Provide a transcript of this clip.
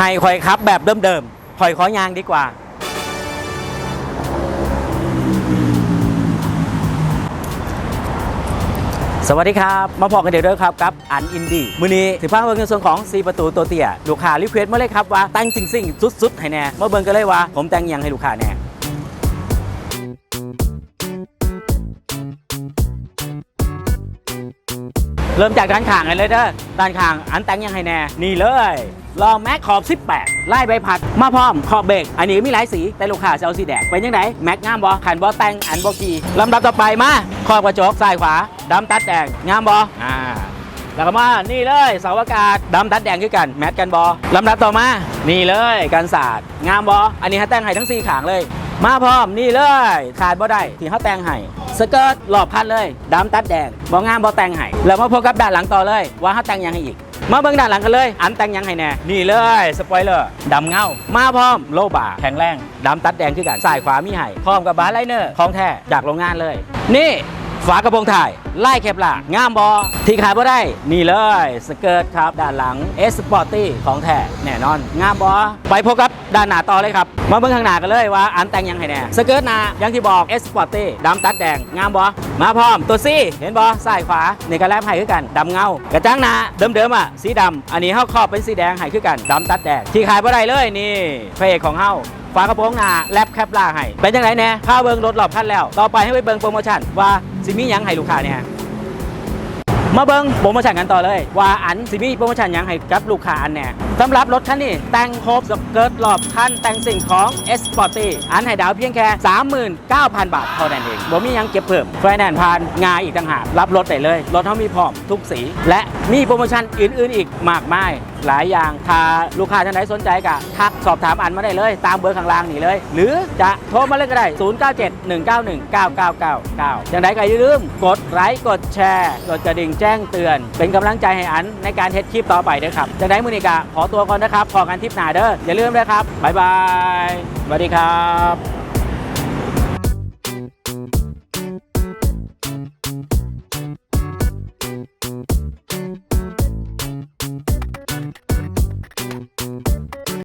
ให้คอยครับแบบเดิมๆคอยขอยางดีกว่า สวัสดีครับ มาพอกันเดี๋ยวเด้อครับกับอันอินดี้มือนี้ถือพาเบิ่งในส่วนของ 4 ประตูตัวเตี้ยลูกค้ารีเควสต์มาเลยครับว่าแต่งสิ่งๆสุดๆให้แน่เมาเบิ่งกันเลยว่า ผมแต่งยังให้ลูกค้าแน่ เริ่มจากด้านข้างกันเลยเด้อด้านข้างอันแต่งยังไงแน่ นี่เลยลองแม็กขอบ 18 ไล่ใบพัด มาพร้อม ขอบเบรกอันนี้มีหลายสีแต่ลูกค้าจะเอาสีแดงเป็นยังไงแม็กงามบอขันบอแต่งอันบอกีลำดับต่อไปมาขอบกระจกซ้ายขวาดำตัดแดงงามบออ่าแล้วก็มา นี่เลยเสาอากาศดำตัดแดงคือกัน แมทกันบอลำดับต่อมา นี่เลยกันศาสตร์งามบออันนี้ฮะแต่งให้ทั้งสี่ขางเลย มาพร้อมนี่เลยขาดบ่ได้ที่เขาแต่งให้สเกิร์ตหลอบพัดเลยดำตัดแดงบองามบอแต่งให้แล้วมาพบกับด้านหลังต่อเลย ว่าเขาแต่งยังให้อีก มาเบิ่งด้านหลังกันเลย อันแต่งยังให้แน่นี่เลยสปอยเลอร์ดำเงามาพร้อมโลบาร์แข็งแรงดำตัดแดงคือกันสายขวามีให้พร้อมกับบาร์ไลเนอร์ของแท้จากโรงงานเลย นี่ ฝากระโปรงถ่าย ไล่แคปล่างามบอที่ขายบ่ได้ นี่เลยสเกิร์ตครับ ด้านหลัง S Sporty ของแท้แน่นอน งามบอไปพบกับด้านหน้าต่อเลยครับ มาเบิ่งข้างหน้ากันเลยว่าอันแต่งยังไงแน่สเกิร์ตหน้าอยังที่บอก S Sporty ดำตัดแดง งามบอมาพร้อมตัวซี่เห็นบอซ้ายขวาในกระแลมให้คือกันดำเงากระจังหน้าเดิมๆอะสีดำอันนี้เฮาครอบเป็นสีแดงให้คือกันดำตัดแดงที่ขายบ่ได้เลยนี่พระเอกของเฮาฝากระโปรงหน้าแลบแคปล่าให้เป็นจังไรแน่ข้าวเบิงรถหลอบคันแล้ว ต่อไปให้ไปเบิงโปรโมชั่นว่า สิมีหยังให้ลูกค้าเนี่ยมาเบิ้งโปรโมชั่นกันต่อเลย ว่าอันสิมีโปรโมชั่นหยังให้กับลูกค้าอันแน่สำหรับรถคันนี้แต่งครบสเกิร์ตหลอบคันแต่งสิ่งของ S Sporty อันให้ดาวเพียงแค่ 39,000 บาทเท่านั้นเองบ่มีหยังเก็บเพิ่มไฟแนนซ์ผ่านงานอีกต่างหากรับรถได้เลย รถเขามีพร้อมทุกสี และมีโปรโมชั่นอื่น ๆ อีกมากมายหลายอย่างถ้าลูกค้าท่านใดสนใจก็ทักสอบถามอันมาได้เลย ตามเบอร์ข้างล่างนี่เลย หรือจะโทรมาเลยก็ได้ 0971919999อย่างไรก็อย่าลืมกดไลค์กดแชร์ กดกระดิ่งแจ้งเตือน เป็นกำลังใจให้อันในการเทสคลิปต่อไปด้วยครับจากนั้นมือนิกาขอตัวก่อนนะครับพอกันทิปหนาเด้ออย่าลืมนะครับบ๊ายบายสวัสดีครับ